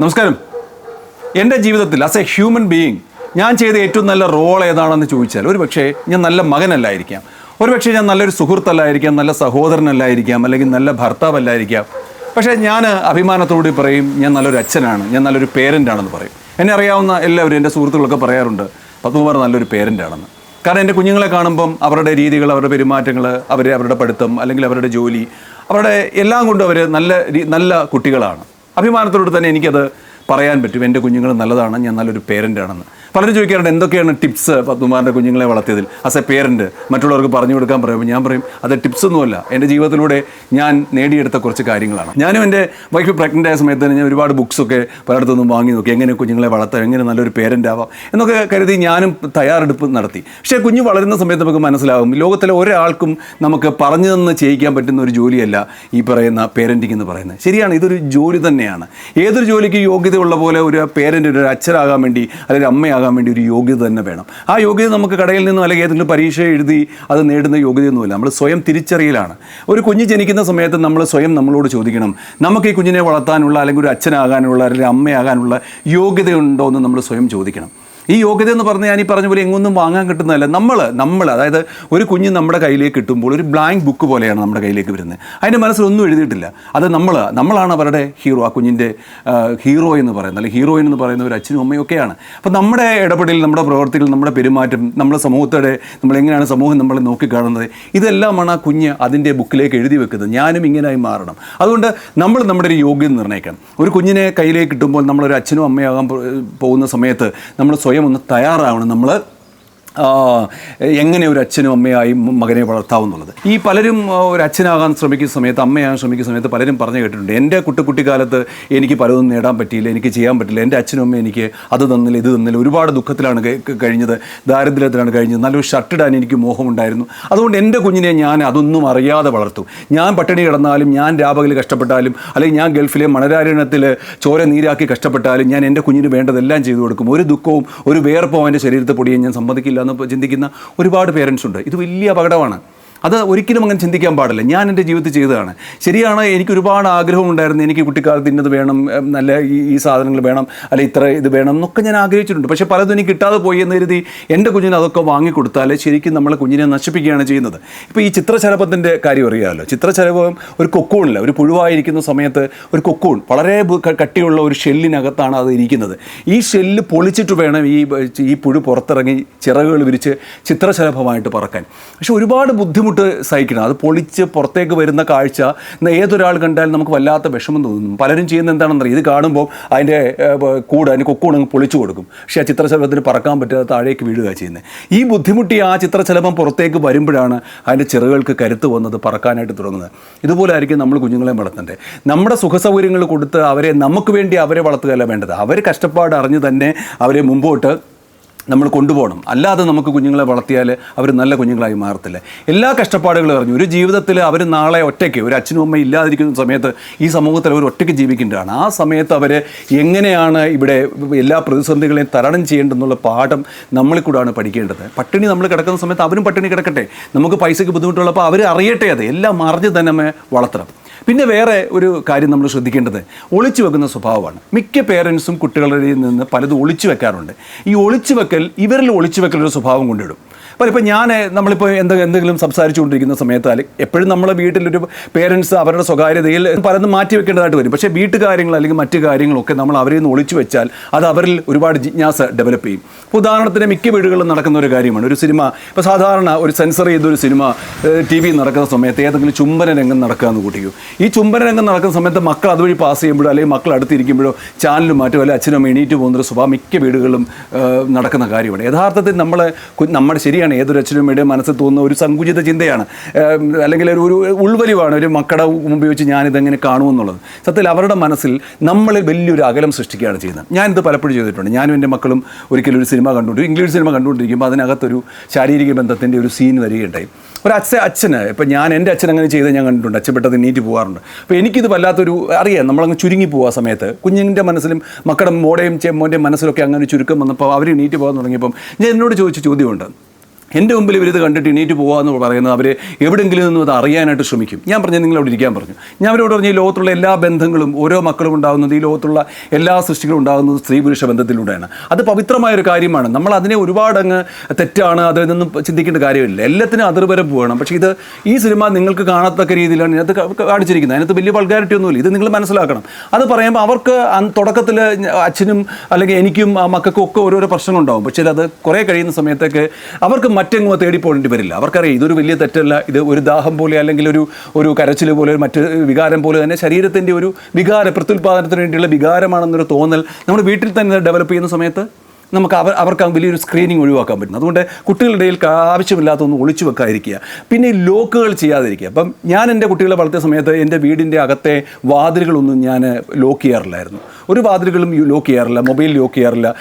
നമസ്കാരം. എന്റെ ജീവിതത്തിൽ ആസ് എ ഹ്യൂമൻ ബീയിങ് ഞാൻ ചെയ്ത ഏറ്റവും നല്ല റോൾ ഏതാണെന്ന് ചോദിച്ചാൽ ഒരു പക്ഷേ ഞാൻ നല്ല മകനല്ലായിരിക്കാം. ഒരു പക്ഷേ ഞാൻ നല്ലൊരു സുഹൃത്തല്ലായിരിക്കാം നല്ല സഹോദരനല്ലായിരിക്കാം അല്ലെങ്കിൽ നല്ല ഭർത്താവല്ലായിരിക്കാം. പക്ഷേ ഞാൻ അഭിമാനത്തോടെ പറയും ഞാൻ നല്ലൊരു അച്ഛനാണ് ഞാൻ നല്ലൊരു പേരന്റ് ആണെന്ന് പറയും. എന്നെ അറിയാവുന്ന എല്ലാവരും എന്റെ സുഹൃത്തുക്കളൊക്കെ പറയാറുണ്ട് പത്മകുമാർ നല്ലൊരു പേരന്റ് ആണെന്ന്. കാരണം എന്റെ കുഞ്ഞുങ്ങളെ കാണുമ്പം അവരുടെ രീതികൾ അവരുടെ പെരുമാറ്റങ്ങൾ അവർ അവരുടെ പഠിത്തം അല്ലെങ്കിൽ അവരുടെ ജോലി അവരുടെ എല്ലാം കൊണ്ടും അവർ നല്ല നല്ല കുട്ടികളാണ്. അഭിമാനത്തോടെ തന്നെ എനിക്കത് പറയാൻ പറ്റും എന്റെ കുഞ്ഞുങ്ങൾ നല്ലതാണ് ഞാൻ നല്ലൊരു പേരന്റ് ആണെന്ന് പലരും ചോദിക്കാറുണ്ട് എന്തൊക്കെയാണ് ടിപ്സ്? പത്മകുമാറിന്റെ കുഞ്ഞുങ്ങളെ വളർത്തിയതിൽ. ആസ് എ പേരന്റ് മറ്റുള്ളവർക്ക് പറഞ്ഞു കൊടുക്കാൻ പറയുമ്പോൾ ഞാൻ പറയും അത് ടിപ്സ് ഒന്നുമല്ല എന്റെ ജീവിതത്തിലൂടെ ഞാൻ നേടിയെടുത്ത കുറച്ച് കാര്യങ്ങളാണ്. ഞാനും എന്റെ വൈഫ് പ്രഗ്നന്റ് ആയ സമയത്ത് തന്നെ ഞാൻ ഒരുപാട് ബുക്സൊക്കെ പലയിടത്തുനിന്നും വാങ്ങി നോക്കി എങ്ങനെ കുഞ്ഞുങ്ങളെ വളർത്താം എങ്ങനെ നല്ലൊരു പേരന്റ് ആവാം എന്നൊക്കെ കരുതി ഞാനും തയ്യാറെടുപ്പ് നടത്തി. പക്ഷേ കുഞ്ഞ് വളരുന്ന സമയത്ത് നമുക്ക് മനസ്സിലാകും ലോകത്തിലെ ഒരാൾക്കും നമുക്ക് പറഞ്ഞു തന്ന് ചെയ്യിക്കാൻ പറ്റുന്ന ഒരു ജോലിയല്ല ഈ പറയുന്ന പേരന്റിങ് എന്ന് പറയുന്നത്. ശരിയാണ് ഇതൊരു ജോലി തന്നെയാണ്. ഏതൊരു ജോലിക്ക് യോഗ്യതയുള്ള പോലെ ഒരു പേരന്റ് ഒരു അച്ഛനാകാൻ വേണ്ടി അല്ലെങ്കിൽ അമ്മയാകാൻ വേണ്ടി ഒരു യോഗ്യത തന്നെ വേണം. ആ യോഗ്യത നമുക്ക് കടയിൽ നിന്നും അല്ലെങ്കിൽ ഏതെങ്കിലും പരീക്ഷ എഴുതി അത് നേടുന്ന യോഗ്യതയൊന്നുമില്ല. നമ്മൾ സ്വയം തിരിച്ചറിയലാണ്. ഒരു കുഞ്ഞ് ജനിക്കുന്ന സമയത്ത് നമ്മൾ സ്വയം നമ്മളോട് ചോദിക്കണം നമുക്ക് ഈ കുഞ്ഞിനെ വളർത്താനുള്ള അല്ലെങ്കിൽ ഒരു അച്ഛനാകാനുള്ള അല്ലെങ്കിൽ അമ്മയാകാനുള്ള യോഗ്യതയുണ്ടോ? എന്ന് നമ്മൾ സ്വയം ചോദിക്കണം. ഈ യോഗ്യത എന്ന് പറഞ്ഞാൽ ഞാൻ ഈ പറഞ്ഞ പോലെ എങ്ങൊന്നും വാങ്ങാൻ കിട്ടുന്നതല്ല. നമ്മൾ നമ്മൾ അതായത് ഒരു കുഞ്ഞ് നമ്മുടെ കയ്യിലേക്ക് കിട്ടുമ്പോൾ ഒരു ബ്ലാങ്ക് ബുക്ക് പോലെയാണ് നമ്മുടെ കയ്യിലേക്ക് വരുന്നത്. അതിന്റെ മനസ്സിലൊന്നും എഴുതിയിട്ടില്ല. അത് നമ്മൾ നമ്മളാണ് അവരുടെ ഹീറോ ആ കുഞ്ഞിന്റെ ഹീറോ എന്ന് പറയുന്നത് അല്ലെങ്കിൽ ഹീറോയിൻ എന്ന് പറയുന്ന ഒരു അച്ഛനും അമ്മയും ഒക്കെയാണ്. അപ്പോൾ നമ്മുടെ ഇടപെടലിൽ നമ്മുടെ പ്രവർത്തികൾ നമ്മുടെ പെരുമാറ്റം നമ്മുടെ സമൂഹത്തോടെ നമ്മളെങ്ങനെയാണ് സമൂഹം നമ്മളെ നോക്കിക്കാണുന്നത് ഇതെല്ലാമാണ് ആ കുഞ്ഞ് അതിന്റെ ബുക്കിലേക്ക് എഴുതി വെക്കുന്നത്. ഞാനും ഇങ്ങനെയായി മാറണം. അതുകൊണ്ട് നമ്മൾ നമ്മുടെ ഒരു യോഗ്യത നിർണയിക്കണം. ഒരു കുഞ്ഞിനെ കയ്യിലേക്ക് കിട്ടുമ്പോൾ നമ്മളൊരു അച്ഛനും അമ്മയാകാൻ പോകുന്ന സമയത്ത് നമ്മൾ സ്വയം ഒന്ന് തയ്യാറാവണം. നമ്മൾ എങ്ങനെ ഒരു അച്ഛനും അമ്മയായി മകനെ വളർത്താവുന്നുള്ളത്? ഈ പലരും ഒരു അച്ഛനാകാൻ ശ്രമിക്കുന്ന സമയത്ത് അമ്മയാകാൻ ശ്രമിക്കുന്ന സമയത്ത് പലരും പറഞ്ഞു കേട്ടിട്ടുണ്ട്. എന്റെ കുട്ടിക്കുട്ടിക്കാലത്ത് എനിക്ക് പലതും നേടാൻ പറ്റിയില്ല എനിക്ക് ചെയ്യാൻ പറ്റില്ല എന്റെ അച്ഛനും അമ്മയും എനിക്ക് അത് തന്നില്ല ഇത് തന്നില്ല. ഒരുപാട് ദുഃഖത്തിലാണ് കഴിഞ്ഞത് ദാരിദ്ര്യത്തിലാണ് കഴിഞ്ഞത്. നല്ലൊരു ഷർട്ട് ഇടാൻ എനിക്ക് മോഹമുണ്ടായിരുന്നു. അതുകൊണ്ട് എന്റെ കുഞ്ഞിനെ ഞാൻ അതൊന്നും അറിയാതെ വളർത്തു. ഞാൻ പട്ടിണി കിടന്നാലും ഞാൻ രാപകൽ കഷ്ടപ്പെട്ടാലും അല്ലെങ്കിൽ ഞാൻ ഗൾഫിലെ മണരാരണത്തിൽ ചോര നീരാക്കി കഷ്ടപ്പെട്ടാലും ഞാൻ എന്റെ കുഞ്ഞിന് വേണ്ടതെല്ലാം ചെയ്തു കൊടുക്കും. ഒരു ദുഃഖവും ഒരു വേർപ്പോ അവന്റെ ശരീരത്തെ പൊടിയും ഞാൻ സമ്മതിക്കില്ല എന്ന് ചിന്തിക്കുന്ന ഒരുപാട് പേരൻസ് ഉണ്ട്. ഇത് വലിയ അപകടമാണ്. അത് ഒരിക്കലും അങ്ങനെ ചിന്തിക്കാൻ പാടില്ല. ഞാൻ എന്റെ ജീവിതത്തിൽ ചെയ്തതാണ്. ശരിയാണ് എനിക്ക് ഒരുപാട് ആഗ്രഹം ആഗ്രഹമുണ്ടായിരുന്നു എനിക്ക് കുട്ടിക്കാലത്ത് ഇന്നത് വേണം നല്ല ഈ ഈ സാധനങ്ങൾ വേണം അല്ലെ ഇത്ര ഇത് വേണം എന്നൊക്കെ ഞാൻ ആഗ്രഹിച്ചിട്ടുണ്ട്. പക്ഷേ പലതും എനിക്ക് കിട്ടാതെ പോയി എന്ന് കരുതി എന്റെ കുഞ്ഞിന് അതൊക്കെ വാങ്ങിക്കൊടുത്താൽ ശരിക്കും നമ്മളെ കുഞ്ഞിനെ നശിപ്പിക്കുകയാണ് ചെയ്യുന്നത്. ഇപ്പോൾ ഈ ചിത്രശലഭത്തിന്റെ കാര്യം അറിയാമല്ലോ. ചിത്രശലഭം ഒരു കൊക്കൂണില്ല. ഒരു പുഴുവായിരിക്കുന്ന സമയത്ത് ഒരു കൊക്കൂൺ വളരെ കട്ടിയുള്ള ഒരു ഷെല്ലിനകത്താണ് അത് ഇരിക്കുന്നത്. ഈ ഷെല്ല് പൊളിച്ചിട്ട് വേണം ഈ ഈ പുഴു പുറത്തിറങ്ങി ചിറകുകൾ വിരിച്ച് ചിത്രശലഭമായിട്ട് പറക്കാൻ. പക്ഷെ ഒരുപാട് ബുദ്ധിമുട്ട് സഹിക്കണം. അത് പൊളിച്ച് പുറത്തേക്ക് വരുന്ന കാഴ്ച ഏതൊരാൾ കണ്ടാലും നമുക്ക് വല്ലാത്ത വിഷമം തോന്നും. പലരും ചെയ്യുന്ന എന്താണെന്നറിയാം ഇത് കാണുമ്പോൾ അതിന്റെ കൂട് അതിന്റെ കൊക്കൂണങ്ങ് പൊളിച്ചു കൊടുക്കും. പക്ഷേ ആ ചിത്രശലഭത്തിന് പറക്കാൻ പറ്റാതെ താഴേക്ക് വീഴുക ചെയ്യുന്നത് ഈ ബുദ്ധിമുട്ടി ആ ചിത്രശലഭം പുറത്തേക്ക് വരുമ്പോഴാണ് അതിന്റെ ചിറകുകൾക്ക് കരുത്ത് വന്നത് പറക്കാനായിട്ട് തുടങ്ങുന്നത്. ഇതുപോലെ ആയിരിക്കും നമ്മൾ കുഞ്ഞുങ്ങളെ വളർത്തേണ്ടത്. നമ്മുടെ സുഖസൗകര്യങ്ങൾ കൊടുത്ത് അവരെ നമുക്ക് വേണ്ടി അവരെ വളർത്തുകയല്ല വേണ്ടത്. അവർ കഷ്ടപ്പാട് അറിഞ്ഞ് തന്നെ അവരെ മുമ്പോട്ട് നമ്മൾ കൊണ്ടുപോകണം. അല്ലാതെ നമുക്ക് കുഞ്ഞുങ്ങളെ വളർത്തിയാൽ അവർ നല്ല കുഞ്ഞുങ്ങളായി മാറത്തില്ല. എല്ലാ കഷ്ടപ്പാടുകളും അറിഞ്ഞു. ഒരു ജീവിതത്തിൽ അവർ നാളെ ഒറ്റയ്ക്ക് ഒരു അച്ഛനും അമ്മയും ഇല്ലാതിരിക്കുന്ന സമയത്ത് ഈ സമൂഹത്തിൽ അവർ ഒറ്റയ്ക്ക് ജീവിക്കേണ്ടതാണ്. ആ സമയത്ത് അവർ എങ്ങനെയാണ് ഇവിടെ എല്ലാ പ്രതിസന്ധികളെയും തരണം ചെയ്യേണ്ടെന്നുള്ള പാഠം നമ്മളിൽ കൂടാണ് പഠിക്കേണ്ടത്. പട്ടിണി നമ്മൾ കിടക്കുന്ന സമയത്ത് അവരും പട്ടിണി കിടക്കട്ടെ. നമുക്ക് പൈസയ്ക്ക് ബുദ്ധിമുട്ടുള്ളപ്പോൾ അവർ അറിയട്ടെ അത്. എല്ലാം അറിഞ്ഞ് തന്നെ വളർത്തണം. പിന്നെ വേറെ ഒരു കാര്യം നമ്മൾ ശ്രദ്ധിക്കേണ്ടത് ഒളിച്ചു വെക്കുന്ന സ്വഭാവമാണ്. മിക്ക പേരൻസും കുട്ടികളുടെ നിന്ന് പലതും ഒളിച്ചു വെക്കാറുണ്ട്. ഈ ഒളിച്ചു വെക്കൽ ഇവരിൽ ഒളിച്ചു വെക്കലൊരു സ്വഭാവം കൊണ്ടിടും. അപ്പോൾ ഇപ്പോൾ ഞാൻ നമ്മളിപ്പോൾ എന്ത് എന്തെങ്കിലും സംസാരിച്ചുകൊണ്ടിരിക്കുന്ന സമയത്ത് അല്ലെങ്കിൽ എപ്പോഴും നമ്മളെ വീട്ടിലൊരു പേരൻസ് അവരുടെ സ്വകാര്യതയിൽ പലതും മാറ്റി വെക്കേണ്ടതായിട്ട് വരും. പക്ഷേ വീട്ടുകാര്യങ്ങൾ അല്ലെങ്കിൽ മറ്റു കാര്യങ്ങളൊക്കെ നമ്മൾ അവരിൽ നിന്ന് ഒളിച്ചു വെച്ചാൽ അത് അവരിൽ ഒരുപാട് ജിജ്ഞാസ ഡെവലപ്പ് ചെയ്യും. ഉദാഹരണത്തിന് മിക്ക വീടുകളിലും നടക്കുന്ന ഒരു കാര്യമാണ്. ഒരു സിനിമ ഇപ്പോൾ സാധാരണ ഒരു സെൻസർ ചെയ്തൊരു സിനിമ ടി വി നടക്കുന്ന സമയത്ത് ഏതെങ്കിലും ചുംബന രംഗം നടക്കുക എന്ന് കൂട്ടിക്കൂ. ഈ ചുംബന രംഗം നടക്കുന്ന സമയത്ത് മക്കൾ അതുവഴി പാസ് ചെയ്യുമ്പോഴോ അല്ലെങ്കിൽ മക്കൾ അടുത്തിരിക്കുമ്പോഴോ ചാനൽ മാറ്റുമോ അല്ലെങ്കിൽ അച്ഛനും എണീറ്റ് പോകുന്നൊരു സ്വഭാവം മിക്ക വീടുകളിലും നടക്കുന്ന കാര്യമാണ്. യഥാർത്ഥത്തിൽ നമ്മൾ നമ്മുടെ ശരിയാണ് ഏതൊരു അച്ഛനും മനസ്സിൽ തോന്നുന്ന ഒരു സങ്കുചിത ചിന്തയാണ്. അല്ലെങ്കിൽ ഒരു ഉൾവലിവാണ് ഒരു മക്കളുടെ ഉപയോഗിച്ച് ഞാനിതെങ്ങനെ കാണുമെന്നുള്ളത്. സത്യത്തിൽ അവരുടെ മനസ്സിൽ നമ്മളിൽ വലിയൊരു അകലം സൃഷ്ടിക്കുകയാണ് ചെയ്യുന്നത്. ഞാനിത് പലപ്പോഴും ചെയ്തിട്ടുണ്ട്. ഞാനും എന്റെ മക്കളും ഒരിക്കലും ഒരു സിനിമ കണ്ടുകൊണ്ടിരിക്കും ഇംഗ്ലീഷ് സിനിമ കണ്ടുകൊണ്ടിരിക്കുമ്പോൾ അതിനകത്തൊരു ശാരീരിക ബന്ധത്തിന്റെ ഒരു സീൻ വരികയുണ്ടായി. ഒരു അച്ഛ അച്ഛന് ഇപ്പം ഞാൻ എന്റെ അച്ഛൻ അങ്ങനെ ചെയ്ത് ഞാൻ കണ്ടിട്ടുണ്ട്. അച്ഛൻ പെട്ടെന്ന് നീറ്റ് പോകാറുണ്ട് അപ്പോൾ എനിക്കിത് വല്ലാത്തൊരു അറിയാം നമ്മളങ്ങ് ചുരുങ്ങി പോകുക സമയത്ത്. കുഞ്ഞിന്റെ മനസ്സിലും മക്കളുടെ മോടെയും ചെമ്മോന്റെയും മനസ്സിലൊക്കെ അങ്ങനെ ചുരുക്കം വന്നപ്പോൾ അവർ നീറ്റ് പോകാൻ തുടങ്ങിയപ്പം ഞാൻ എന്നോട് ചോദിച്ച ചോദ്യമുണ്ട്. എന്റെ മുമ്പിൽ ഇവരിത് കണ്ടിട്ട് എണീറ്റ് പോകുക എന്ന് പറയുന്നത് അവർ എവിടെയെങ്കിലും നിന്നും അത് അറിയാനായിട്ട് ശ്രമിക്കും. ഞാൻ പറഞ്ഞു നിങ്ങൾ അവിടെ ഇരിക്കാൻ പറഞ്ഞു. ഞാൻ അവരോട് പറഞ്ഞു ഈ ലോകത്തുള്ള എല്ലാ ബന്ധങ്ങളും ഓരോ മക്കളും ഉണ്ടാകുന്നത് ഈ ലോകത്തുള്ള എല്ലാ സൃഷ്ടികളും ഉണ്ടാകുന്നത് സ്ത്രീ പുരുഷ ബന്ധത്തിലൂടെയാണ്. അത് പവിത്രമായ ഒരു കാര്യമാണ്. നമ്മൾ അതിനെ ഒരുപാട് അങ്ങ് തെറ്റാണ് അതിൽ നിന്നും ചിന്തിക്കേണ്ട കാര്യമില്ല. എല്ലാത്തിനും അതിർവരം പോകണം പക്ഷേ ഇത് ഈ സിനിമ നിങ്ങൾക്ക് കാണത്തക്ക രീതിയിലാണ് ഇതിനകത്ത് കാണിച്ചിരിക്കുന്നത്. അതിനകത്ത് വലിയ വൾഗാരിറ്റി ഒന്നുമില്ല. ഇത് നിങ്ങൾ മനസ്സിലാക്കണം. അത് പറയുമ്പോൾ അവർക്ക് തുടക്കത്തിൽ അച്ഛനും അല്ലെങ്കിൽ എനിക്കും മക്കൾക്കും ഒക്കെ ഓരോരോ പ്രശ്നങ്ങളുണ്ടാവും. പക്ഷേ അത് കുറേ കഴിയുന്ന സമയത്തൊക്കെ അവർക്ക് മറ്റെങ്ങും തേടി പോകേണ്ടി വരില്ല. അവർക്കറിയാം ഇതൊരു വലിയ തെറ്റല്ല. ഇത് ഒരു ദാഹം പോലെ അല്ലെങ്കിൽ ഒരു ഒരു കരച്ചിൽ പോലെ മറ്റ് വികാരം പോലെ തന്നെ ശരീരത്തിന്റെ ഒരു വികാര പ്രത്യുൽപാദനത്തിന് വേണ്ടിയുള്ള വികാരമാണെന്നൊരു തോന്നൽ നമ്മൾ വീട്ടിൽ തന്നെ ഡെവലപ്പ് ചെയ്യുന്ന സമയത്ത് നമുക്ക് അവർ അവർക്ക് വലിയൊരു സ്ക്രീനിങ് ഒഴിവാക്കാൻ പറ്റും. അതുകൊണ്ട് കുട്ടികളുടെ ഇടയിൽ ആവശ്യമില്ലാത്തൊന്നും ഒളിച്ചു വെക്കാതിരിക്കുക. പിന്നെ ലോക്കുകൾ ചെയ്യാതിരിക്കുക. അപ്പം ഞാൻ എന്റെ കുട്ടികളെ വളർത്തിയ സമയത്ത് എന്റെ വീടിന്റെ അകത്തെ വാതിലുകളൊന്നും ഞാൻ ലോക്ക് ചെയ്യാറില്ലായിരുന്നു. ഒരു വാതിലുകളും ലോക്ക് ചെയ്യാറില്ല മൊബൈൽ ലോക്ക് ചെയ്യാറില്ല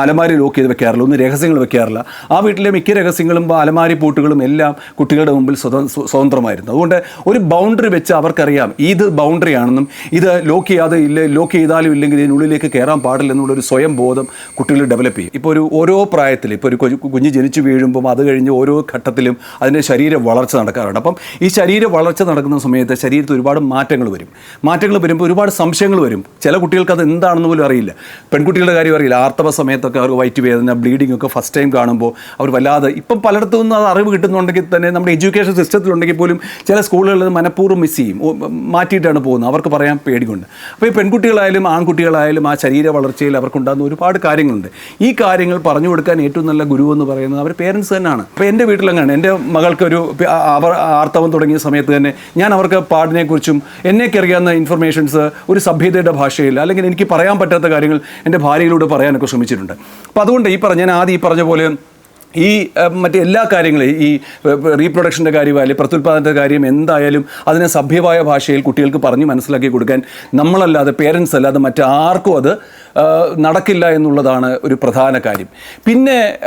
അലമാരി ലോക്ക് ചെയ്ത് വെക്കാറില്ല ഒന്നും രഹസ്യങ്ങൾ വെക്കാറില്ല. ആ വീട്ടിലെ മിക്ക രഹസ്യങ്ങളും അലമാരി പൂട്ടുകളും എല്ലാം കുട്ടികളുടെ മുമ്പിൽ സ്വതന്ത്രമായിരുന്നു. അതുകൊണ്ട് ഒരു ബൗണ്ടറി വെച്ച് അവർക്കറിയാം ഇത് ബൗണ്ടറി ആണെന്നും ഇത് ലോക്ക് ചെയ്യാതെ ഇല്ല ലോക്ക് ചെയ്താലും ഇല്ലെങ്കിൽ ഇതിനുള്ളിലേക്ക് കയറാൻ പാടില്ല എന്നുള്ള ഒരു സ്വയം ബോധം കുട്ടികൾ ഡെവലപ്പ് ചെയ്യും ഇപ്പോൾ ഒരു ഓരോ പ്രായത്തിൽ ഇപ്പോൾ ഒരു കുഞ്ഞ് ജനിച്ചു വീഴുമ്പം അത് കഴിഞ്ഞ് ഓരോ ഘട്ടത്തിലും അതിന്റെ ശരീര വളർച്ച നടക്കാറുണ്ട്. അപ്പം ഈ ശരീര വളർച്ച നടക്കുന്ന സമയത്ത് ശരീരത്തിൽ ഒരുപാട് മാറ്റങ്ങൾ വരും. മാറ്റങ്ങൾ വരുമ്പോൾ ഒരുപാട് സംശയങ്ങൾ വരും. ചില കുട്ടികൾക്ക് അത് എന്താണെന്ന് പോലും അറിയില്ല. പെൺകുട്ടികളുടെ കാര്യം അറിയില്ല. ആർത്തവ സമയത്തൊക്കെ അവർക്ക് വയറ്റ് വേദന ബ്ലീഡിംഗ് ഒക്കെ ഫസ്റ്റ് ടൈം കാണുമ്പോൾ അവർ വല്ലാതെ ഇപ്പം പലയിടത്തു നിന്ന് അത് അറിവ് കിട്ടുന്നുണ്ടെങ്കിൽ തന്നെ നമ്മുടെ എഡ്യൂക്കേഷൻ സിസ്റ്റത്തിലുണ്ടെങ്കിൽ പോലും ചില സ്കൂളുകളിൽ മനഃപൂർവം മിസ് ചെയ്യും. മാറ്റിയിട്ടാണ് പോകുന്നത്. അവർക്ക് പറയാൻ പേടികൊണ്ട് അപ്പോൾ ഈ പെൺകുട്ടികളായാലും ആൺകുട്ടികളായാലും ആ ശരീര വളർച്ചയിൽ അവർക്കുണ്ടാകുന്ന ഒരുപാട് കാര്യങ്ങളുണ്ട്. കാര്യങ്ങൾ പറഞ്ഞു കൊടുക്കാൻ ഏറ്റവും നല്ല ഗുരു എന്ന് പറയുന്നത് അവർ പേരൻസ് തന്നെയാണ്. അപ്പോൾ എന്റെ വീട്ടിലങ്ങനെയാണ് എന്റെ മകൾക്കൊരു അവർ ആർത്തവം തുടങ്ങിയ സമയത്ത് തന്നെ ഞാൻ അവർക്ക് പാടിനെക്കുറിച്ചും എന്നേക്ക് അറിയാവുന്ന ഇൻഫർമേഷൻസ് ഒരു സഭ്യതയുടെ ഭാഷയിൽ അല്ലെങ്കിൽ എനിക്ക് പറയാൻ പറ്റാത്ത കാര്യങ്ങൾ എന്റെ ഭാര്യയിലൂടെ പറയാനൊക്കെ ശ്രമിച്ചിട്ടുണ്ട്. അപ്പോൾ അതുകൊണ്ട് ഈ പറഞ്ഞ ഞാൻ ആദ്യം ഈ പറഞ്ഞ പോലെ ഈ മറ്റ് എല്ലാ കാര്യങ്ങളും ഈ റീപ്രൊഡക്ഷന്റെ കാര്യം അല്ലെങ്കിൽ പ്രത്യുൽപാദനത്തിന്റെ കാര്യം എന്തായാലും അതിനെ സഭ്യമായ ഭാഷയിൽ കുട്ടികൾക്ക് പറഞ്ഞ് മനസ്സിലാക്കി കൊടുക്കാൻ നമ്മളല്ലാതെ പേരൻസ് അല്ലാതെ മറ്റാർക്കും അത് നടക്കില്ല എന്നുള്ളതാണ് ഒരു പ്രധാന കാര്യം. പിന്നെ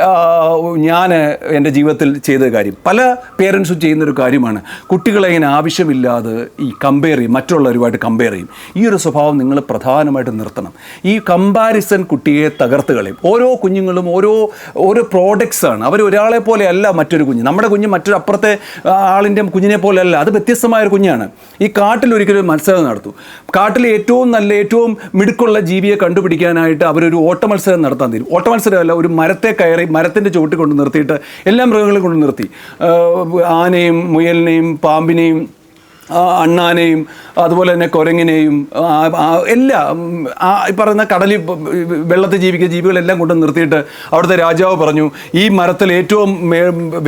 ഞാൻ എന്റെ ജീവിതത്തിൽ ചെയ്ത കാര്യം. പല പേരൻസും ചെയ്യുന്നൊരു കാര്യമാണ്. കുട്ടികളെ ഇങ്ങനെ ആവശ്യമില്ലാതെ ഈ കമ്പയർ ചെയ്യും. മറ്റുള്ളവരുമായിട്ട് കമ്പയർ ചെയ്യും. ഈ ഒരു സ്വഭാവം നിങ്ങൾ പ്രധാനമായിട്ട് നിർത്തണം. ഈ കമ്പാരിസൺ കുട്ടിയെ തകർത്ത് കളയും. ഓരോ കുഞ്ഞുങ്ങളും ഓരോ ഓരോ പ്രോഡക്ട്സ് ആണ്. അവർ ഒരാളെ പോലെയല്ല മറ്റൊരു കുഞ്ഞ്. നമ്മുടെ കുഞ്ഞ് മറ്റൊരു അപ്പുറത്തെ ആളിന്റെ കുഞ്ഞിനെ പോലെ അല്ല അത് വ്യത്യസ്തമായ ഒരു കുഞ്ഞാണ്. ഈ കാട്ടിൽ ഒരിക്കലും ഒരു മത്സരം നടത്തും. കാട്ടിൽ ഏറ്റവും നല്ല ഏറ്റവും മിടുക്കുള്ള ജീവിയെ കണ്ടുപിടിക്കാനായിട്ട് അവരൊരു ഓട്ടമത്സരം നടത്താൻ തീരും. ഓട്ടമത്സരമല്ല ഒരു മരത്തെ കയറി മരത്തിന്റെ ചുവട്ടിൽ കൊണ്ട് നിർത്തിയിട്ട് എല്ലാ മൃഗങ്ങളും കൊണ്ട് നിർത്തി. ആനയും മുയലിനെയും പാമ്പിനെയും അണ്ണാനെയും അതുപോലെ തന്നെ കുരങ്ങിനെയും എല്ലാ ഈ പറയുന്ന കടലിൽ വെള്ളത്തിൽ ജീവിക്കുന്ന ജീവികളെല്ലാം കൊണ്ട് നിർത്തിയിട്ട് അവിടുത്തെ രാജാവ് പറഞ്ഞു ഈ മരത്തിൽ ഏറ്റവും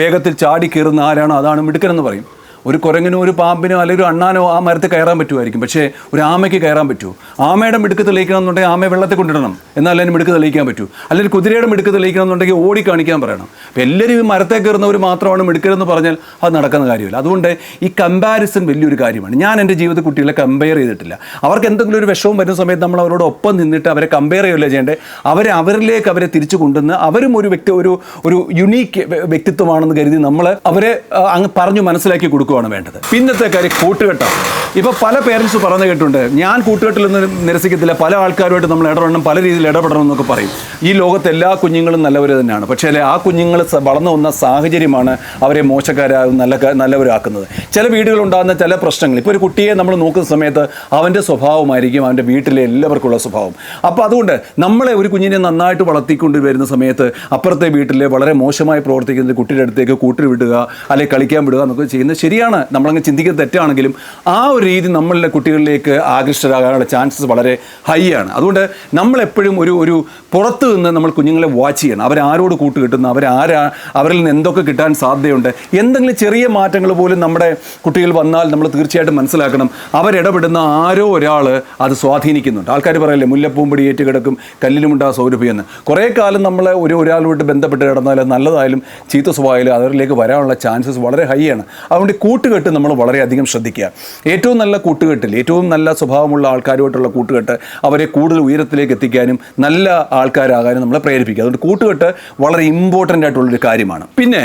വേഗത്തിൽ ചാടി കയറുന്ന ആരാണോ അതാണ് മിടുക്കനെന്ന് പറയും. ഒരു കുരങ്ങിനോ ഒരു പാമ്പിനോ അല്ലെങ്കിൽ ഒരു അണ്ണാനോ ആ മരത്തിൽ കയറാൻ പറ്റുമായിരിക്കും. പക്ഷേ ഒരു ആമയ്ക്ക് കയറാൻ പറ്റൂ. ആമയുടെ മിടുക്ക് തെളിയിക്കണം എന്നുണ്ടെങ്കിൽ ആമയെ വെള്ളത്തിൽ കൊണ്ടിടണം. എന്നാലേ അതിന് മിടുക്ക് തെളിയിക്കാൻ പറ്റൂ. അല്ലെങ്കിൽ കുതിരയുടെ മിടുക്ക് തെളിയിക്കണം എന്നുണ്ടെങ്കിൽ ഓടി കാണിക്കാൻ പറയണം. അപ്പോൾ എല്ലാവരും ഈ മരത്തെ കയറുന്നവർ മാത്രമാണ് മിടുക്കരെന്ന് പറഞ്ഞാൽ അത് നടക്കുന്ന കാര്യമില്ല. അതുകൊണ്ട് ഈ കമ്പാരിസൺ വലിയൊരു കാര്യമാണ്. ഞാൻ എന്റെ ജീവിതത്തിൽ കുട്ടികളെ കമ്പയർ ചെയ്തിട്ടില്ല. അവർക്ക് എന്തെങ്കിലും ഒരു വിഷമം വരുന്ന സമയത്ത് നമ്മൾ അവരോട് ഒപ്പം നിന്നിട്ട് അവരെ കമ്പയർ ചെയ്യുമല്ലോ ചെയ്യേണ്ടത് അവരെ അവരിലേക്ക് അവരെ തിരിച്ചു കൊണ്ടുവന്ന് അവരും ഒരു വ്യക്തി ഒരു ഒരു യുണീക്ക് വ്യക്തിത്വമാണെന്ന് കരുതി നമ്മൾ അവരെ അങ്ങ് പറഞ്ഞു മനസ്സിലാക്കി കൊടുക്കുകയാണ് വേണ്ടത്. പിന്നത്തെ കാര്യം കൂട്ടുകെട്ടാണ്. ഇപ്പോൾ പല പേരൻസ് പറഞ്ഞു കേട്ടിട്ടുണ്ട് ഞാൻ കൂട്ടുകെട്ടിലൊന്നും നിരസിക്കത്തില്ല. പല ആൾക്കാരുമായിട്ട് നമ്മൾ ഇടപെടണം പല രീതിയിൽ ഇടപെടണം എന്നൊക്കെ പറയും. ഈ ലോകത്തെ എല്ലാ കുഞ്ഞുങ്ങളും നല്ലവർ തന്നെയാണ്. പക്ഷേ ആ കുഞ്ഞുങ്ങൾ വളർന്നു വന്ന സാഹചര്യമാണ് അവരെ മോശക്കാരാകും നല്ല നല്ലവരാക്കുന്നത്. ചില വീടുകളുണ്ടാകുന്ന ചില പ്രശ്നങ്ങൾ ഇപ്പോൾ ഒരു കുട്ടിയെ നമ്മൾ നോക്കുന്ന സമയത്ത് അവന്റെ സ്വഭാവമായിരിക്കും അവന്റെ വീട്ടിലെ എല്ലാവർക്കുള്ള സ്വഭാവം. അപ്പോൾ അതുകൊണ്ട് നമ്മളെ ഒരു കുഞ്ഞിനെ നന്നായിട്ട് വളർത്തിക്കൊണ്ട് വരുന്ന സമയത്ത് അപ്പുറത്തെ വീട്ടിലെ വളരെ മോശമായി പ്രവർത്തിക്കുന്ന കുട്ടിയുടെ അടുത്തേക്ക് കൂട്ടിൽ വിടുക അല്ലെങ്കിൽ കളിക്കാൻ വിടുക എന്നൊക്കെ ചെയ്യുന്നത് ശരിയാണ്. നമ്മളങ്ങ് ചിന്തിക്കുന്നത് തെറ്റാണെങ്കിലും ആ ഒരു രീതി നമ്മളുടെ കുട്ടികളിലേക്ക് ആകൃഷ്ടരാകാനുള്ള ചാൻസസ് വളരെ ഹൈ ആണ്. അതുകൊണ്ട് നമ്മളെപ്പോഴും ഒരു ഒരു പുറത്ത് നിന്ന് നമ്മൾ കുഞ്ഞുങ്ങളെ വാച്ച് ചെയ്യണം. അവരാരോട് കൂട്ട് കിട്ടുന്നു? അവരാരാ അവരിൽ നിന്ന് എന്തൊക്കെ കിട്ടാൻ സാധ്യതയുണ്ട്? എന്തെങ്കിലും ചെറിയ മാറ്റങ്ങൾ പോലും നമ്മുടെ കുട്ടികൾ വന്നാൽ നമ്മൾ തീർച്ചയായിട്ടും മനസ്സിലാക്കണം. അവരിടപെടുന്ന ആരോ ഒരാൾ അത് സ്വാധീനിക്കുന്നുണ്ട്. ആൾക്കാർ പറയല്ലേ മുല്ലപ്പൂമ്പടി ഏറ്റ് കിടക്കും കല്ലിലുമുണ്ടാ സൗരഭ്യം കുറേ കാലം നമ്മൾ ഒരു ഒരാളുമായിട്ട് ബന്ധപ്പെട്ട് കിടന്നാൽ നല്ലതായാലും ചീത്ത സ്വഭാവമായാലും അവരിലേക്ക് വരാനുള്ള ചാൻസസ് വളരെ ഹൈ ആണ്. അതുകൊണ്ട് കൂട്ടുകെട്ട് നമ്മൾ വളരെയധികം ശ്രദ്ധിക്കുക. ഏറ്റവും നല്ല കൂട്ടുകെട്ടിൽ ഏറ്റവും നല്ല സ്വഭാവമുള്ള ആൾക്കാരുമായിട്ടുള്ള കൂട്ടുകെട്ട് അവരെ കൂടുതൽ ഉയരത്തിലേക്ക് എത്തിക്കാനും നല്ല ആൾക്കാരാകാനും നമ്മളെ പ്രേരിപ്പിക്കുക. അതുകൊണ്ട് കൂട്ടുകെട്ട് വളരെ ഇമ്പോർട്ടന്റ് ആയിട്ടുള്ളൊരു കാര്യമാണ്. പിന്നെ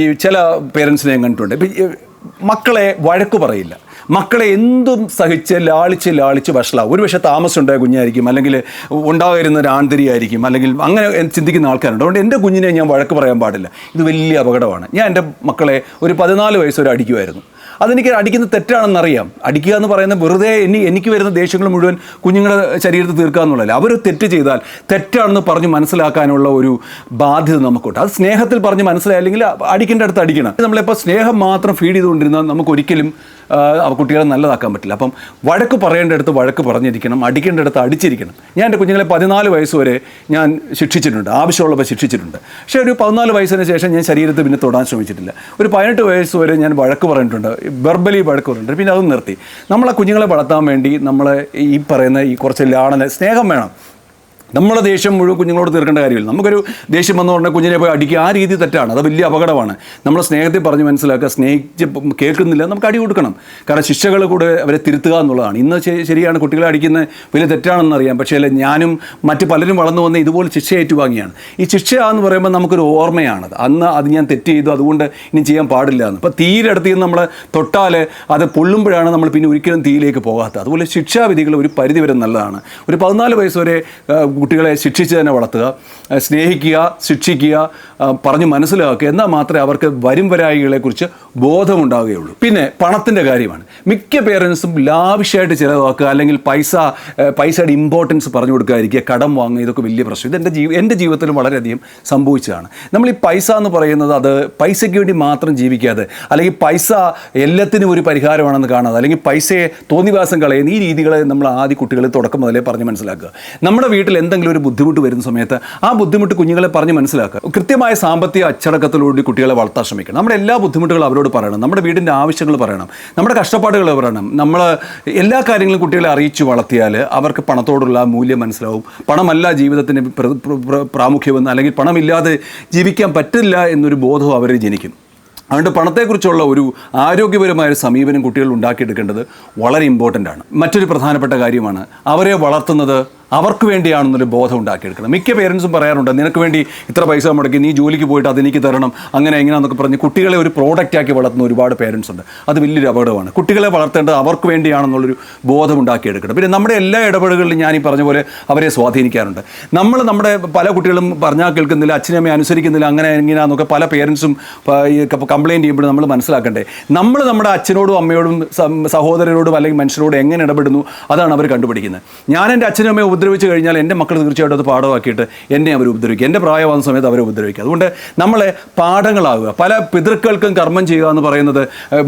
ഈ ചില പേരൻസിനെ കണ്ടിട്ടുണ്ട്. മക്കളെ വഴക്ക് പറയില്ല. മക്കളെ എന്തും സഹിച്ച് ലാളിച്ച് ലാളിച്ച് വഷളാവും ഒരു പക്ഷേ താമസം ഉണ്ടായ കുഞ്ഞായിരിക്കും അല്ലെങ്കിൽ ഉണ്ടായിരുന്ന ഒരു ആന്തരിയായിരിക്കും അല്ലെങ്കിൽ അങ്ങനെ ചിന്തിക്കുന്ന ആൾക്കാരുണ്ട്. അതുകൊണ്ട് എന്റെ കുഞ്ഞിനെ ഞാൻ വഴക്ക് പറയാൻ പാടില്ല. ഇത് വലിയ അപകടമാണ്. ഞാൻ എന്റെ മക്കളെ ഒരു പതിനാല് വയസ്സ് വരെ അടിക്കുമായിരുന്നു. അതെനിക്ക് തെറ്റാണെന്ന് തെറ്റാണെന്നറിയാം അടിക്കുക എന്ന് പറയുന്നത് വെറുതെ ഇനി എനിക്ക് വരുന്ന ദേഷ്യങ്ങൾ മുഴുവൻ കുഞ്ഞുങ്ങളുടെ ശരീരത്തിൽ തീർക്കുക എന്നുള്ളതല്ല. അവർ തെറ്റ് ചെയ്താൽ തെറ്റാണെന്ന് പറഞ്ഞ് മനസ്സിലാക്കാനുള്ള ഒരു ബാധ്യത നമുക്കുണ്ട്. അത് സ്നേഹത്തിൽ പറഞ്ഞ് മനസ്സിലായില്ലെങ്കിൽ അടിക്കേണ്ട അടുത്ത് അടിക്കണം. നമ്മളിപ്പോൾ സ്നേഹം മാത്രം ഫീഡ് ചെയ്തുകൊണ്ടിരുന്നാൽ നമുക്ക് ഒരിക്കലും ആ, ആ കുട്ടികളെ നല്ലതാക്കാൻ പറ്റില്ല. അപ്പം വഴക്ക് പറയേണ്ടടുത്ത് വഴക്ക് പറഞ്ഞിരിക്കണം അടിക്കേണ്ടടുത്ത് അടിച്ചിരിക്കണം. ഞാൻ എന്റെ കുഞ്ഞുങ്ങളെ പതിനാല് വയസ്സ് വരെ ഞാൻ ശിക്ഷിച്ചിട്ടുണ്ട് ആവശ്യമുള്ളപ്പോൾ ശിക്ഷിച്ചിട്ടുണ്ട്. പക്ഷേ ഒരു പതിനാല് വയസ്സിന് ശേഷം ഞാൻ ശരീരത്തിൽ പിന്നെ തൊടാൻ ശ്രമിച്ചിട്ടില്ല. ഒരു പതിനെട്ട് വയസ്സ് വരെ ഞാൻ വഴക്ക് പറഞ്ഞിട്ടുണ്ട്. വെർബലി വഴക്കുന്നുണ്ട് പിന്നെ അത് നിർത്തി. നമ്മളെ കുഞ്ഞുങ്ങളെ വളർത്താൻ വേണ്ടി നമ്മൾ ഈ പറയുന്ന ഈ കുറച്ച് ലാണന സ്നേഹം വേണം. നമ്മളെ ദേഷ്യം മുഴുവൻ കുഞ്ഞുങ്ങളോട് തീർക്കേണ്ട കാര്യമില്ല. നമുക്കൊരു ദേഷ്യം വന്നു പറഞ്ഞാൽ കുഞ്ഞിനെ പോയി അടിക്കുക ആ രീതി തെറ്റാണ്. അത് വലിയ അപകടമാണ്. നമ്മൾ സ്നേഹത്തെ പറഞ്ഞ് മനസ്സിലാക്കുക. സ്നേഹിച്ച് കേൾക്കുന്നില്ല. നമുക്ക് അടി കൊടുക്കണം. കാരണം ശിക്ഷകൾ കൂടെ അവരെ തിരുത്തുക എന്നുള്ളതാണ്. ഇന്ന് ശരിയാണ് കുട്ടികളെ അടിക്കുന്ന വലിയ തെറ്റാണെന്ന് അറിയാം. പക്ഷേ അല്ലെ ഞാനും മറ്റ് പലരും വളർന്നു വന്ന് ഇതുപോലെ ശിക്ഷ ഏറ്റുവാങ്ങിയാണ്. ഈ ശിക്ഷ എന്ന് പറയുമ്പോൾ നമുക്കൊരു ഓർമ്മയാണ് അന്ന് അത് ഞാൻ തെറ്റ് ചെയ്തു. അതുകൊണ്ട് ഇനി ചെയ്യാൻ പാടില്ല എന്ന്. അപ്പോൾ തീയിലെടുത്ത് നമ്മൾ തൊട്ടാൽ അത് പൊള്ളുമ്പോഴാണ് നമ്മൾ പിന്നെ ഒരിക്കലും തീയിലേക്ക് പോകാത്തത്. അതുപോലെ ശിക്ഷാവിധികൾ ഒരു പരിധിവരെ നല്ലതാണ്. ഒരു പതിനാല് വയസ്സ് വരെ കുട്ടികളെ ശിക്ഷിച്ച് തന്നെ വളർത്തുക സ്നേഹിക്കുക ശിക്ഷിക്കുക പറഞ്ഞ് മനസ്സിലാക്കുക എന്നാൽ മാത്രമേ അവർക്ക് വരും വരായികളെക്കുറിച്ച് ബോധമുണ്ടാവുകയുള്ളൂ. പിന്നെ പണത്തിന്റെ കാര്യമാണ്. മിക്ക പേരൻസും ലാവിഷായിട്ട് ചിലവാക്കുക അല്ലെങ്കിൽ പൈസ പൈസയുടെ ഇമ്പോർട്ടൻസ് പറഞ്ഞു കൊടുക്കാതിരിക്കുക കടം വാങ്ങുക ഇതൊക്കെ വലിയ പ്രശ്നം. ഇത് എന്റെ ജീവ എന്റെ ജീവിതത്തിലും വളരെയധികം സംഭവിച്ചതാണ്. നമ്മൾ ഈ പൈസ എന്ന് പറയുന്നത് അത് പൈസയ്ക്ക് വേണ്ടി മാത്രം ജീവിക്കാതെ അല്ലെങ്കിൽ പൈസ എല്ലാത്തിനും ഒരു പരിഹാരമാണെന്ന് കാണാതെ അല്ലെങ്കിൽ പൈസയെ തോന്നിവാസം കളയുന്ന ഈ രീതികളെ നമ്മൾ ആദ്യ കുട്ടികളെ തുടക്കം മുതലേ പറഞ്ഞ് മനസ്സിലാക്കുക. നമ്മുടെ വീട്ടിൽ എന്തെങ്കിലും ഒരു ബുദ്ധിമുട്ട് വരുന്ന സമയത്ത് ആ ബുദ്ധിമുട്ട് കുഞ്ഞുങ്ങളെ പറഞ്ഞ് മനസ്സിലാക്കുക. കൃത്യമായ സാമ്പത്തിക അച്ചടക്കത്തിലൂടെ കുട്ടികളെ വളർത്താൻ ശ്രമിക്കണം. നമ്മുടെ എല്ലാ ബുദ്ധിമുട്ടുകളും അവരോട് പറയണം. നമ്മുടെ വീടിന്റെ ആവശ്യങ്ങൾ പറയണം. നമ്മുടെ കഷ്ടപ്പാടുകൾ പറയണം. നമ്മൾ എല്ലാ കാര്യങ്ങളും കുട്ടികളെ അറിയിച്ചു വളർത്തിയാൽ അവർക്ക് പണത്തോടുള്ള മൂല്യം മനസ്സിലാവും. പണമല്ല ജീവിതത്തിന് പ്ര- പ്ര- പ്ര- പ്രാമുഖ്യമെന്ന് അല്ലെങ്കിൽ പണമില്ലാതെ ജീവിക്കാൻ പറ്റില്ല എന്നൊരു ബോധം അവർ ജനിക്കും. അതുകൊണ്ട് പണത്തെക്കുറിച്ചുള്ള ഒരു ആരോഗ്യപരമായ ഒരു സമീപനം കുട്ടികൾ ഉണ്ടാക്കിയെടുക്കേണ്ടത് വളരെ ഇമ്പോർട്ടന്റ് ആണ്. മറ്റൊരു പ്രധാനപ്പെട്ട കാര്യമാണ് അവരെ വളർത്തുന്നത് അവർക്ക് വേണ്ടിയാണെന്നൊരു ബോധം ഉണ്ടാക്കിയെടുക്കണം. മിക്ക പേരൻസും പറയാറുണ്ട് നിനക്ക് വേണ്ടി ഇത്ര പൈസ മുടക്കി നീ ജോലിക്ക് പോയിട്ട് അതെനിക്ക് തരണം. അങ്ങനെ എങ്ങനെയാണെന്നൊക്കെ പറഞ്ഞ് കുട്ടികളെ ഒരു പ്രോഡക്റ്റാക്കി വളർത്തുന്ന ഒരുപാട് പേരൻസ് ഉണ്ട്. അത് വലിയൊരു അപകടമാണ്. കുട്ടികളെ വളർത്തേണ്ടത് അവർക്ക് വേണ്ടിയാണെന്നുള്ളൊരു ബോധം ഉണ്ടാക്കിയെടുക്കണം. പിന്നെ നമ്മുടെ എല്ലാ ഇടപെടലുകളിലും ഞാൻ ഈ പറഞ്ഞ പോലെ അവരെ സ്വാധീനിക്കാറുണ്ട്. നമ്മൾ നമ്മുടെ പല കുട്ടികളും പറഞ്ഞാൽ കേൾക്കുന്നില്ല അച്ഛനമ്മയെ അനുസരിക്കുന്നില്ല അങ്ങനെ എങ്ങനെയാണെന്നൊക്കെ പല പേരൻസും കംപ്ലയിന്റ് ചെയ്യുമ്പോൾ നമ്മൾ മനസ്സിലാക്കണ്ടേ? നമ്മൾ നമ്മുടെ അച്ഛനോടും അമ്മയോടും സഹോദരനോടും അല്ലെങ്കിൽ മനുഷ്യരോടും എങ്ങനെ ഇടപെടുന്നു അതാണ് അവർ കണ്ടുപിടിക്കുന്നത്. ഞാൻ എന്റെ അച്ഛനും ഉപദ്രവിച്ച് കഴിഞ്ഞാൽ എന്റെ മക്കൾ തീർച്ചയായിട്ടും അത് പാഠമാക്കിയിട്ട് എന്നെ അവർ ഉപദ്രവിക്കും. എന്റെ പ്രായമാകുന്ന സമയത്ത് അവരെ ഉപദ്രവിക്കും. അതുകൊണ്ട് നമ്മളെ പാഠങ്ങളാകുക. പല പിതൃക്കൾക്കും കർമ്മം ചെയ്യുക എന്ന് പറയുന്നത്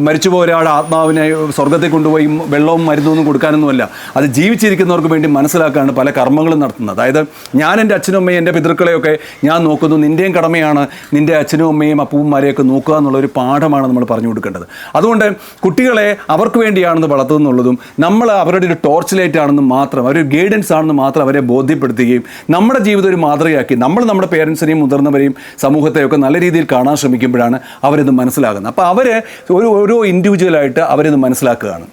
മരിച്ചു മരിച്ചുപോയ ഒരാൾ ആത്മാവിനെ സ്വർഗത്തിൽ കൊണ്ടുപോയി വെള്ളവും മരുന്നൊന്നും കൊടുക്കാനൊന്നുമല്ല. അത് ജീവിച്ചിരിക്കുന്നവർക്ക് വേണ്ടി മനസ്സിലാക്കാനാണ് പല കർമ്മങ്ങളും നടത്തുന്നത്. അതായത് ഞാൻ എന്റെ അച്ഛനും അമ്മയും എന്റെ പിതൃക്കളെയൊക്കെ ഞാൻ നോക്കുന്നു. നിന്റെയും കടമയാണ് നിന്റെ അച്ഛനും അമ്മയും അപ്പൂമ്മമാരെയൊക്കെ നോക്കുക എന്നുള്ളൊരു പാഠമാണ് നമ്മൾ പറഞ്ഞു കൊടുക്കേണ്ടത്. അതുകൊണ്ട് കുട്ടികളെ അവർക്ക് വേണ്ടിയാണെന്ന് വളർത്തുന്നുള്ളതും നമ്മൾ അവരുടെ ഒരു ടോർച്ച് ലൈറ്റ് ആണെന്ന് മാത്രം അവരൊരു ഗൈഡൻസ് ആണെന്ന് മാത്രം അവരെ ബോധ്യപ്പെടുത്തുകയും നമ്മുടെ ജീവിതം ഒരു മാതൃകയാക്കി നമ്മൾ നമ്മുടെ പേരൻസിനെയും മുതിർന്നവരെയും സമൂഹത്തെയൊക്കെ നല്ല രീതിയിൽ കാണാൻ ശ്രമിക്കുമ്പോഴാണ് അവരിത് മനസ്സിലാകുന്നത്. അപ്പോൾ അവർ ഒരു ഓരോ ഇൻഡിവിജ്വലായിട്ട് അവരിത് മനസ്സിലാക്കുകയാണ്.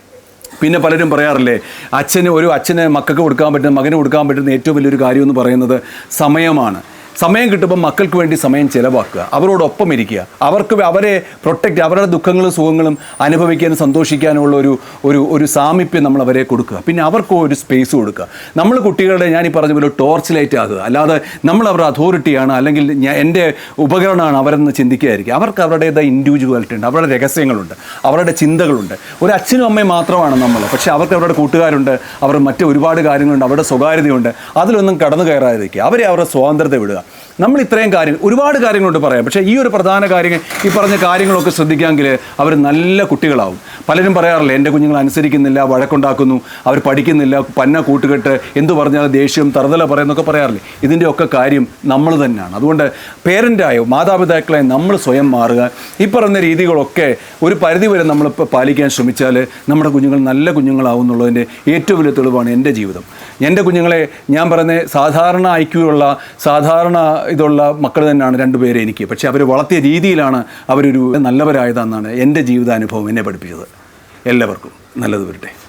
പിന്നെ പലരും പറയാറില്ലേ അച്ഛന് ഒരു അച്ഛന് മക്കൾക്ക് കൊടുക്കാൻ പറ്റുന്ന മകന് കൊടുക്കാൻ പറ്റുന്ന ഏറ്റവും വലിയൊരു കാര്യം എന്ന് പറയുന്നത് സമയമാണ്. സമയം കിട്ടുമ്പോൾ മക്കൾക്ക് വേണ്ടി സമയം ചിലവാക്കുക അവരോടൊപ്പം ഇരിക്കുക. അവർക്ക് അവരെ പ്രൊട്ടക്റ്റ് അവരുടെ ദുഃഖങ്ങളും സുഖങ്ങളും അനുഭവിക്കാനും സന്തോഷിക്കാനുമുള്ള ഒരു ഒരു ഒരു സാമീപ്യം നമ്മൾ അവരെ കൊടുക്കുക. പിന്നെ അവർക്ക് ഒരു സ്പേസ് കൊടുക്കുക. നമ്മൾ കുട്ടികളുടെ ഞാൻ ഈ പറഞ്ഞ പോലെ ടോർച്ച് ലൈറ്റ് ആകുക അല്ലാതെ നമ്മൾ അവരുടെ അതോറിറ്റിയാണ് അല്ലെങ്കിൽ ഞാൻ എന്റെ ഉപകരണമാണ് അവരെന്ന് ചിന്തിക്കുകയായിരിക്കും അവർക്ക് അവരുടേതായ ഇൻഡിവിജ്വാലിറ്റി ഉണ്ട് അവരുടെ രഹസ്യങ്ങളുണ്ട് അവരുടെ ചിന്തകളുണ്ട്. ഒരു അച്ഛനും അമ്മയും മാത്രമാണ് നമ്മൾ. പക്ഷേ അവർക്ക് അവരുടെ കൂട്ടുകാരുണ്ട് അവർ മറ്റ് ഒരുപാട് കാര്യങ്ങളുണ്ട് അവരുടെ സ്വകാര്യതയുണ്ട്. അതിലൊന്നും കടന്നു കയറാതിരിക്കുക. അവരെ അവരുടെ സ്വാതന്ത്ര്യത വിടുക. നമ്മൾ ഇത്രയും കാര്യങ്ങൾ ഒരുപാട് കാര്യങ്ങളുണ്ട് പറയാം. പക്ഷേ ഈ ഒരു പ്രധാന കാര്യങ്ങൾ ഈ പറഞ്ഞ കാര്യങ്ങളൊക്കെ ശ്രദ്ധിക്കാമെങ്കിൽ അവർ നല്ല കുട്ടികളാവും. പലരും പറയാറില്ല എന്റെ കുഞ്ഞുങ്ങൾ അനുസരിക്കുന്നില്ല വഴക്കുണ്ടാക്കുന്നു അവർ പഠിക്കുന്നില്ല പന്ന കൂട്ടുകെട്ട് എന്തു പറഞ്ഞാൽ ദേഷ്യം തറുതല പറയുന്നൊക്കെ പറയാറില്ലേ? ഇതിന്റെയൊക്കെ കാര്യം നമ്മൾ തന്നെയാണ്. അതുകൊണ്ട് പേരന്റായോ മാതാപിതാക്കളായോ നമ്മൾ സ്വയം മാറുക. ഈ പറഞ്ഞ രീതികളൊക്കെ ഒരു പരിധിവരെ നമ്മൾ പാലിക്കാൻ ശ്രമിച്ചാൽ നമ്മുടെ കുഞ്ഞുങ്ങൾ നല്ല കുഞ്ഞുങ്ങളാവും എന്നുള്ളതിന്റെ ഏറ്റവും വലിയ തെളിവാണ് എന്റെ ജീവിതം. എന്റെ കുഞ്ഞുങ്ങളെ ഞാൻ പറയുന്നത് സാധാരണ ഐക്യമുള്ള സാധാരണ ഇതുള്ള മക്കൾ തന്നെയാണ് രണ്ടുപേരെ എനിക്ക്. പക്ഷേ അവർ വളർത്തിയ രീതിയിലാണ് അവരൊരു നല്ലവരായതെന്നാണ് എന്റെ ജീവിതാനുഭവം എന്നെ പഠിപ്പിച്ചത്. എല്ലാവർക്കും നല്ലത് വരട്ടെ.